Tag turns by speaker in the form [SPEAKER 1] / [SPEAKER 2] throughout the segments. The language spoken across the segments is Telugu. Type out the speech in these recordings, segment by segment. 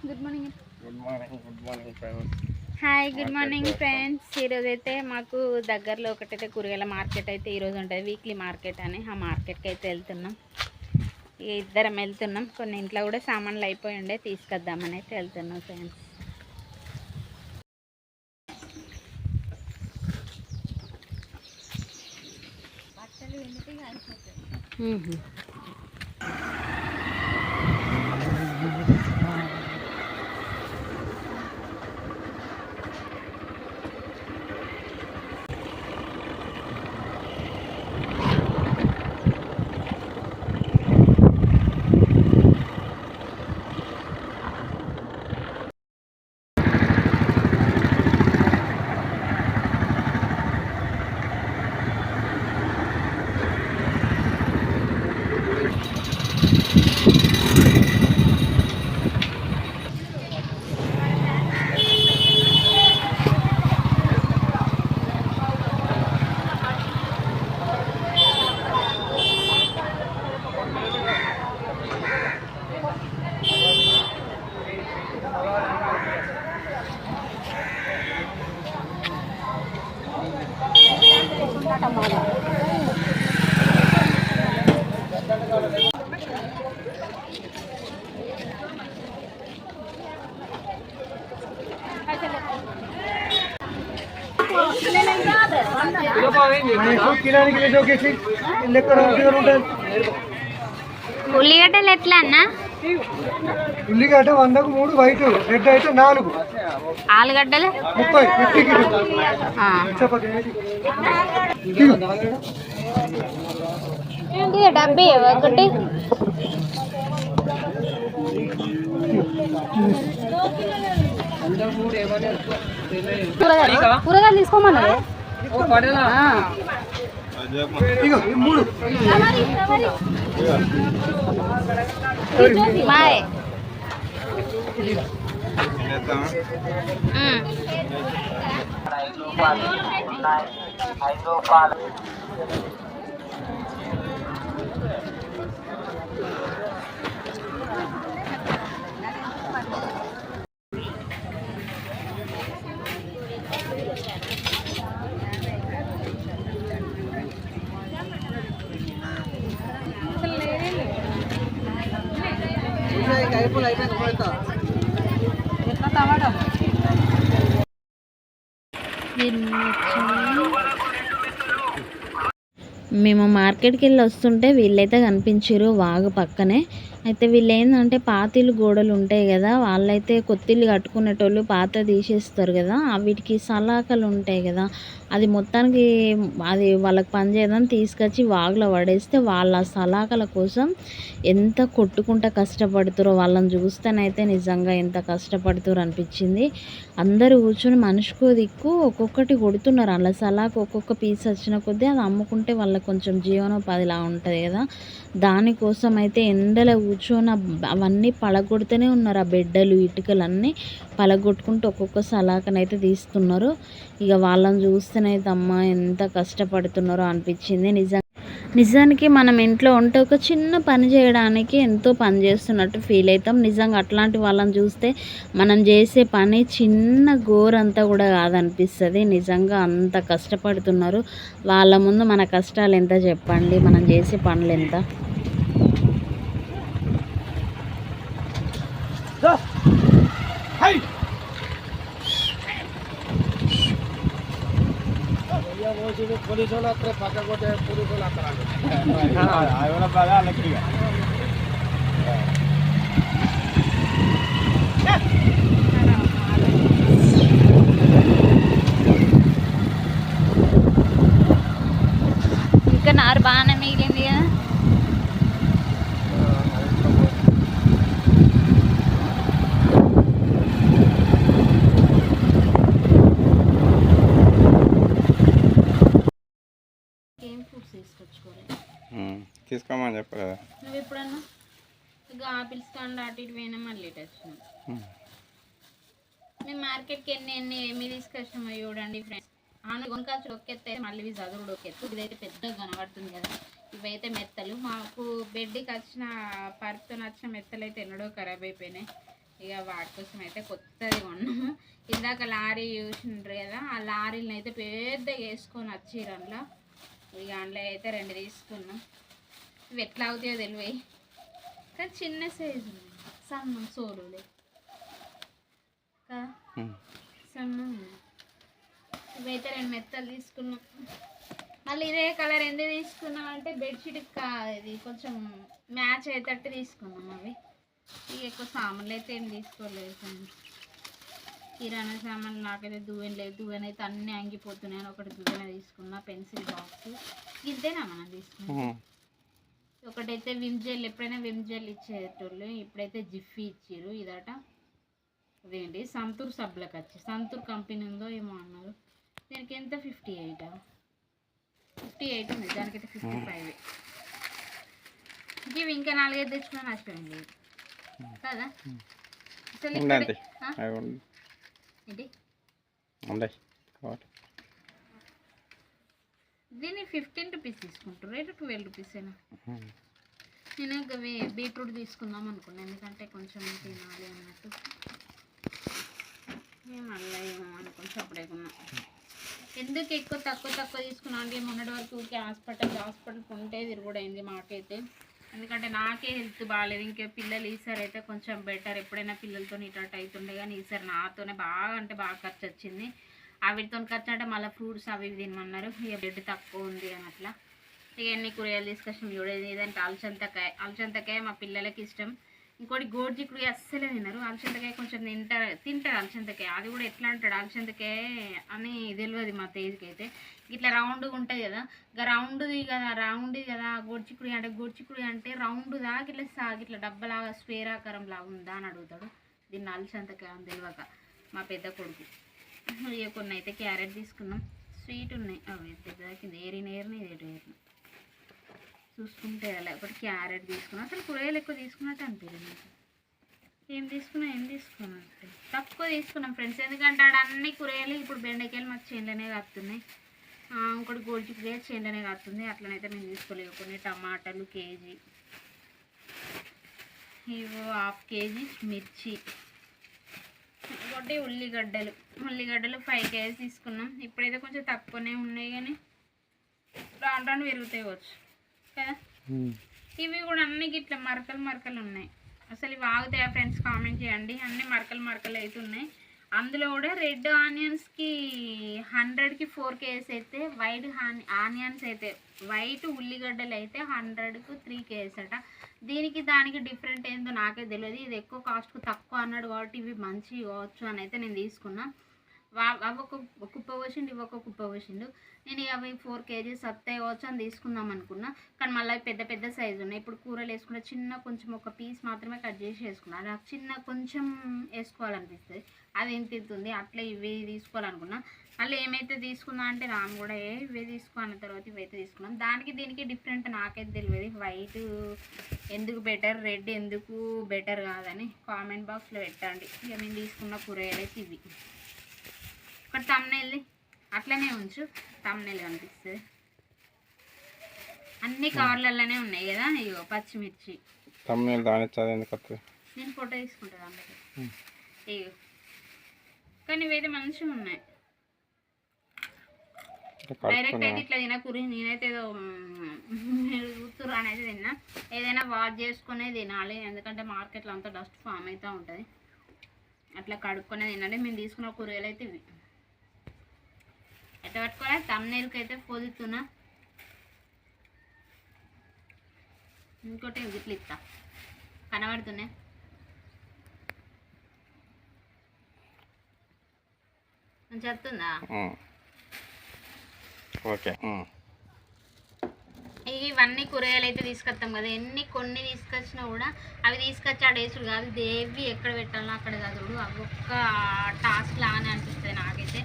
[SPEAKER 1] Good morning
[SPEAKER 2] good morning good morning friends
[SPEAKER 1] hi good morning friends ఈరోజు అయితే మాకు దగ్గరలో ఒకటైతే కూరగాయల మార్కెట్ అయితే ఈరోజు ఉంటుంది. వీక్లీ మార్కెట్ అని ఆ మార్కెట్కి అయితే వెళ్తున్నాం. ఇక ఇద్దరం వెళ్తున్నాం. కొన్ని ఇంట్లో కూడా సామాన్లు అయిపోయి ఉండే తీసుకొద్దామని అయితే వెళ్తున్నాం ఫ్రెండ్స్ మ్మ్. ఉల్లిగడ్డలు ఎట్లా అన్నా?
[SPEAKER 3] ఉల్లిగడ్డ వందకు మూడు వైట్ రెడ్ అయితే నాలుగు.
[SPEAKER 1] ఆలుగడ్డలు?
[SPEAKER 3] ముప్పై.
[SPEAKER 1] ఇది డబ్బీ ఒకటి? కూరగాయలు కూరగాయలు తీసుకోమన్నారు
[SPEAKER 3] ఇగో ఈ మూడు.
[SPEAKER 1] మేము మార్కెట్కి వెళ్ళి వస్తుంటే వీళ్ళైతే కనిపించారు వాగు పక్కనే. అయితే వీళ్ళు ఏంటంటే పాతిళ్ళు గోడలు ఉంటాయి కదా వాళ్ళైతే కొత్తిల్లు కట్టుకునేటోళ్ళు పాత తీసేస్తారు కదా వీటికి సలాకలు ఉంటాయి కదా అది మొత్తానికి అది వాళ్ళకి పని చేయదని తీసుకొచ్చి వాగులో పడేస్తే వాళ్ళ సలాకల కోసం ఎంత కొట్టుకుంటా కష్టపడుతురో వాళ్ళని చూస్తేనైతే నిజంగా ఎంత కష్టపడుతురు అనిపించింది. అందరూ కూర్చొని మనిషికో దిక్కు ఒక్కొక్కటి కొడుతున్నారు. అలా సలాక ఒక్కొక్క పీస్ వచ్చిన కొద్దీ అది అమ్ముకుంటే వాళ్ళకి కొంచెం జీవనోపాధిలా ఉంటుంది కదా. దానికోసం అయితే ఎండలో కూర్చొని అవన్నీ పలగొడుతూనే ఉన్నారు. ఆ బిడ్డలు ఇటుకలు అన్నీ పలగొట్టుకుంటూ ఒక్కొక్క సలాకనైతే తీస్తున్నారు. ఇక వాళ్ళని చూస్తేనైతే అమ్మ ఎంత కష్టపడుతున్నారో అనిపించింది. నిజం నిజానికి మనం ఇంట్లో ఉంటే ఒక చిన్న పని చేయడానికి ఎంతో పని చేస్తున్నట్టు ఫీల్ అవుతాం. నిజంగా అట్లాంటి వాళ్ళని చూస్తే మనం చేసే పని చిన్న గోరంతా కూడా కాదనిపిస్తుంది. నిజంగా అంత కష్టపడుతున్నారు. వాళ్ళ ముందు మన కష్టాలు ఎంత చెప్పండి? మనం చేసే పనులు ఎంత?
[SPEAKER 3] పోలీసు వాళ్ళు అక్కడ పక్క కొట్టే పోలీసు వాళ్ళు అక్కడ
[SPEAKER 1] ఇంకా నారు బాగానే మిగిలింది కదా ఏం ఫ్రూట్స్ తీసుకొచ్చుకోలేదు
[SPEAKER 2] తీసుకోమని చెప్పలేదా
[SPEAKER 1] నువ్వు ఎప్పుడన్నా ఇక ఆపిల్స్ కానీ అటు ఇటు పోయినా మళ్ళీ ఇటు వచ్చినాం. మేము మార్కెట్కి ఎన్ని ఎన్ని ఏమి తీసుకొచ్చినామో చూడండి ఫ్రెండ్స్ ఆను కొనుకాల్సి ఒకెత్తే మళ్ళీ ఇవి చదువుడు ఒకెత్తు ఇదైతే పెద్దగా కనబడుతుంది కదా. ఇవైతే మెత్తలు. మాకు బెడ్కి వచ్చిన పరుపుతో వచ్చిన మెత్తలు అయితే ఎన్నడో ఖరాబ్ అయిపోయినాయి. ఇక వాటి కోసం అయితే కొత్తది కొన్నాము. ఇందాక లారీ చూసిండ్రు కదా ఆ లారీని అయితే పెద్దగా వేసుకొని వచ్చిర్రు అందులో. ఇక అందులో అయితే రెండు తీసుకున్నాం. ఇవి ఎట్లా అవుతాయో తెలివి కానీ చిన్న సైజు సన్నం సోలులే. సన్నం ఇవైతే రెండు మెత్తలు తీసుకున్నాం. మళ్ళీ ఇదే కలర్ ఎందుకు తీసుకున్నాం అంటే బెడ్షీట్ ఇది కొంచెం మ్యాచ్ అయ్యేటట్టు తీసుకున్నాం అవి. ఇక ఎక్కువ సామాన్లు అయితే ఏం తీసుకోలేదు. కిరాణా సామాన్లు నాకైతే దువ్వెన లేదు. దువ్వెన అయితే అన్నీ అంగిపోతున్నాయి అని ఒకటి దువ్వెన తీసుకున్నా పెన్సిల్ బాక్స్ ఇంతేనా మనం తీసుకున్నాం. ఒకటైతే విమ్ జెల్ ఎప్పుడైనా విమ్ జెల్ ఇచ్చేటోళ్ళు ఇప్పుడైతే జిఫీ ఇచ్చారు ఇదట అదేంటి సంతూర్ సబ్బులకు వచ్చి సంతూర్ కంపెనీ ఉందో ఏమో అన్నారు. దీనికి ఎంత? ఫిఫ్టీ ఎయిట్ ఫిఫ్టీ ఎయిట్ ఉంది. దానికైతే ఫిఫ్టీ ఫైవ్. ఇవి ఇంకా నాలుగైదు తెచ్చుకున్నా నష్టం లేదు. కదా? అసలు
[SPEAKER 2] కాబట్టి
[SPEAKER 1] దీన్ని ఫిఫ్టీన్ రూపీస్ తీసుకుంటారు రేటు ట్వెల్వ్ రూపీసేనా
[SPEAKER 2] ఉమ్.
[SPEAKER 1] నేను బీట్రూట్ తీసుకుందాం అనుకున్నాను ఎందుకంటే కొంచెం తినాలి అన్నట్టు. మళ్ళీ ఏమో అనుకుని సపరేకున్నా. ఎందుకు ఎక్కువ తక్కువ తక్కువ తీసుకున్నా? అంటే మొన్నటి వరకు ఊరికే హాస్పిటల్ హాస్పిటల్ ఉంటే తిరుగుడైంది మాకైతే. ఎందుకంటే నాకే హెల్త్ బాగాలేదు ఇంకా పిల్లలు ఈసారి అయితే కొంచెం బెటర్. ఎప్పుడైనా పిల్లలతో ఇటు అవుతుండే కానీ ఈసారి నాతోనే బాగా అంటే బాగా ఖర్చు వచ్చింది. అవిటితో ఖర్చు అంటే మళ్ళీ ఫ్రూట్స్ అవి ఇవి తినమన్నారు. ఇక బ్లడ్ తక్కువ ఉంది అని అట్లా. ఇక ఎన్ని కూరగాయలు తీసుకొచ్చాం చూడేది ఏదంటే అలచంతకాయ అలచంతకాయ మా పిల్లలకి ఇష్టం. ఇంకోటి గోడ్జిక్కుడు అస్సలే తినరు. అలసంతకాయ కొంచెం తింటారు తింటారు అలసంతకాయ అది కూడా ఎట్లా అంటాడు? అలసంతకాయ అని తెలియదు మా తేజ్కి అయితే. ఇట్లా రౌండ్గా ఉంటుంది కదా. ఇక రౌండ్ది కదా రౌండ్ది కదా గోడ్చిక్కుడి అంటే గోడ్చిక్కుడి అంటే రౌండ్ దాకా ఇట్లా సాగి ఇట్లా డబ్బలాగా స్క్వేర్ ఆకారం లాగా ఉందా అని అడుగుతాడు. దీన్ని అల్చంతకాయ అని తెలియక మా పెద్ద కొడుకు. ఇక కొన్ని అయితే క్యారెట్ తీసుకున్నాం. స్వీట్ ఉన్నాయి. అవి పెద్దకి ఏరి నేరిని ఏరి నేరిని చూసుకుంటే లేకపోతే క్యారెట్ తీసుకున్నా. అసలు కూరగాయలు ఎక్కువ తీసుకున్నట్టు అనిపించింది ఏం తీసుకున్నా ఏం తీసుకున్నట్టు తక్కువ తీసుకున్నాం ఫ్రెండ్స్. ఎందుకంటే ఆడ అన్ని కూరగాయలు ఇప్పుడు బెండకాయలు మాకు చేనులోనే కాస్తున్నాయి ఇంకోటి ఇంకోటి గోల్చిక్కుడే చేనులోనే కాస్తుంది అట్లనైతే మేము తీసుకోలేవు కొన్ని టమాటాలు కేజీ. ఇవి హాఫ్ కేజీ మిర్చి. ఇంకోటి ఉల్లిగడ్డలు. ఉల్లిగడ్డలు ఫైవ్ కేజీ తీసుకున్నాం. ఇప్పుడైతే కొంచెం తక్కువనే ఉన్నాయి కానీ రాను రాను పెరుగుతాయి వచ్చు కదా. ఇవి కూడా అన్ని గిట్ల మరకలు మరకలు ఉన్నాయి. అసలు ఇవి ఆగుతాయా ఫ్రెండ్స్ కామెంట్ చేయండి. అన్ని మరకలు మరకలు అయితే ఉన్నాయి. అందులో కూడా రెడ్ ఆనియన్స్కి హండ్రెడ్కి ఫోర్ కేజెస్ అయితే వైట్ ఆనియన్స్ అయితే వైట్ ఉల్లిగడ్డలు అయితే హండ్రెడ్కు త్రీ కేజెస్ అట. దీనికి దానికి డిఫరెంట్ ఏందో నాకే తెలియదు. ఇది ఎక్కువ కాస్ట్కు తక్కువ అన్నాడు కాబట్టి ఇవి మంచి కావచ్చు అని అయితే నేను తీసుకున్నా. వా అవి ఒక కుప్ప పోసిండు ఇవి ఒక కుప్ప పోసిండు. నేను ఇక అవి ఫోర్ కేజీస్ వస్తాయి కావచ్చు అని తీసుకుందాం అనుకున్నా. కానీ మళ్ళీ అవి పెద్ద పెద్ద సైజు ఉన్నాయి. ఇప్పుడు కూరలు వేసుకుంటే చిన్న కొంచెం ఒక పీస్ మాత్రమే కట్ చేసి వేసుకున్నా. నాకు చిన్న కొంచెం వేసుకోవాలనిపిస్తుంది. అది ఏం తింటుంది? అట్లా ఇవి తీసుకోవాలనుకున్నా. మళ్ళీ ఏమైతే తీసుకున్నా అంటే రాము కూడా ఏ ఇవే తీసుకున్న తర్వాత ఇవైతే తీసుకున్నాం దానికి దీనికి డిఫరెంట్ నాకైతే తెలియదు. వైట్ ఎందుకు బెటర్ రెడ్ ఎందుకు బెటర్ కాదని కామెంట్ బాక్స్లో పెట్టండి. ఇక మేము తీసుకున్న కూరగాయలు అయితే ఇవి. ఒక తమ్నెల్ది అట్లనే ఉంచు. తమ్నెల్ కనిపిస్తుంది. అన్ని కవర్లలోనే ఉన్నాయి కదా? ఇగో పచ్చిమిర్చి.
[SPEAKER 2] ఎందుకు వస్తుంది
[SPEAKER 1] నేను ఫోటో తీసుకుంటాను అందుకే. ఇగో. కానీ ఇవైతే మంచిగా ఉన్నాయి. డైరెక్ట్ అయితే ఇట్లా తినకూరి నేనైతే ఏదో మీరు చూస్తురు అనేది తిన్నా. ఏదైనా వాష్ చేసుకునే తినాలి. ఎందుకంటే మార్కెట్లో అంతా డస్ట్ ఫామ్ అవుతూ ఉంటుంది. అట్లా కడుక్కొనే తినాలి. మేము తీసుకున్న కూరగాయలు అయితే ఇవి. ఎట్లా పట్టుకోవాలి? తమ్నేల్కి అయితే పొదుతున్నా ఇంకోటి ఇట్లా ఇస్తా. కనబడుతున్నాయి?
[SPEAKER 2] చెప్తుందా ఓకే.
[SPEAKER 1] ఇవన్నీ కూరగాయలు అయితే తీసుకొస్తాం కదా. ఎన్ని కొన్ని తీసుకొచ్చినా కూడా అవి తీసుకొచ్చి ఆ డేసుడు కాదు. దేవి ఎక్కడ పెట్టాలో అక్కడ చదువుడు అవి ఒక్క టాస్క్ లాగానే అనిపిస్తుంది నాకైతే.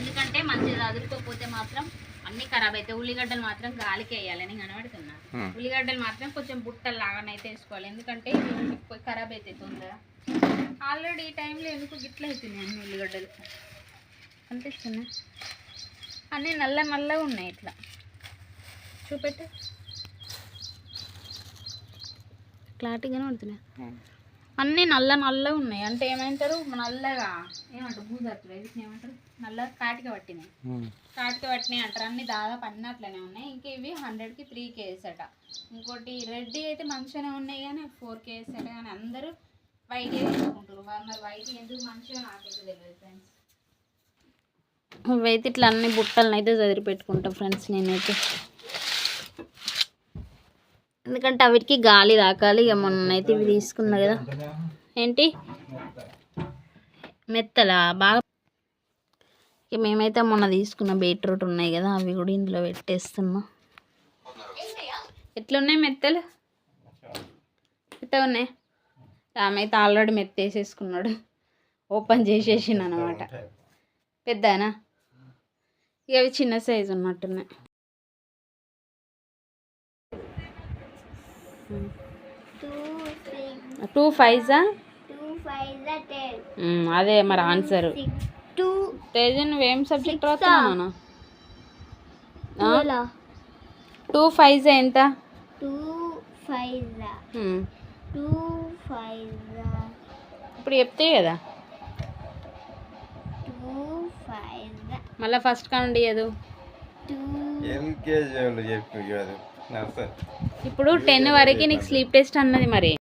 [SPEAKER 1] ఎందుకంటే మంచిగా చదువుకోకపోతే మాత్రం అన్నీ ఖరాబ్ అవుతాయి ఉల్లిగడ్డలు మాత్రం గాలికి వేయాలని కనబడుతున్నా. ఉల్లిగడ్డలు మాత్రం కొంచెం బుట్టలు లాగానైతే వేసుకోవాలి. ఎందుకంటే ఖరాబ్ అవుతాయి తొందరగా. ఆల్రెడీ ఈ టైంలో ఎందుకు గిట్ల అవుతున్నాయి అన్ని ఉల్లిగడ్డలు? కనిపిస్తున్నాయి అన్నీ నల్ల నల్లగా ఉన్నాయి ఇట్లా. చూపెట్టు.
[SPEAKER 4] క్లారిటీగానే పడుతున్నాయి.
[SPEAKER 1] అన్నీ నల్ల నల్ల ఉన్నాయి. అంటే ఏమంటారు? నల్లగా ఏమంటారు? బూదట్లు వీటిని ఏమంటారు? నల్ల కాటిక పట్టినాయి. కాటిక పట్టినాయి అంటారు. అన్ని దాదాపు అన్నీ అట్లనే ఉన్నాయి. ఇంకా ఇవి హండ్రెడ్కి త్రీ కేజీస్ అట. ఇంకోటి రెడ్ అయితే మంచిగానే ఉన్నాయి కానీ ఫోర్ కేజీస్ అట. కానీ అందరూ వైట్ తీసుకుంటారు మరి వైట్ ఎందుకు మంచిగా నాకైతే తెలియదు ఫ్రెండ్స్
[SPEAKER 4] ఇవైతే ఇట్లా అన్ని బుట్టలను అయితే చదిరి పెట్టుకుంటా ఫ్రెండ్స్ నేనైతే. ఎందుకంటే అవిటికి గాలి రాకాలి. ఇక మొన్నైతే ఇవి తీసుకున్నా కదా. ఏంటి? మెత్తలా? బాగా ఇక మేమైతే మొన్న తీసుకున్న బీట్రూట్ ఉన్నాయి కదా అవి కూడా ఇందులో పెట్టేస్తున్నా.
[SPEAKER 1] ఎట్లున్నాయి మెత్తలు? ఎట్లా ఉన్నాయి రామైతే ఆల్రెడీ మెత్త వేసేసుకున్నాడు ఓపెన్ చేసేసిండు అనమాట పెద్దనా? ఇక అవి చిన్న సైజు ఉన్నట్టున్నాయి. టూ ఫైవ్సా అదే మరి ఆన్సర్. తేజ నువ్వేం సబ్జెక్ట్ రాస్తున్నానా టూ ఎంత?
[SPEAKER 5] ఫైవ్ ఫైవ్
[SPEAKER 1] ఇప్పుడు చెప్తే కదా?
[SPEAKER 5] టూ ఫైవ్
[SPEAKER 1] మళ్ళీ ఫస్ట్ కానుండి ఏదో
[SPEAKER 5] టూ
[SPEAKER 2] ఎల్కేజీ వాళ్ళు చెప్పి కాదు.
[SPEAKER 1] ఇప్పుడు టెన్ వరకు నీకు స్లీప్ టెస్ట్ అన్నది మరి.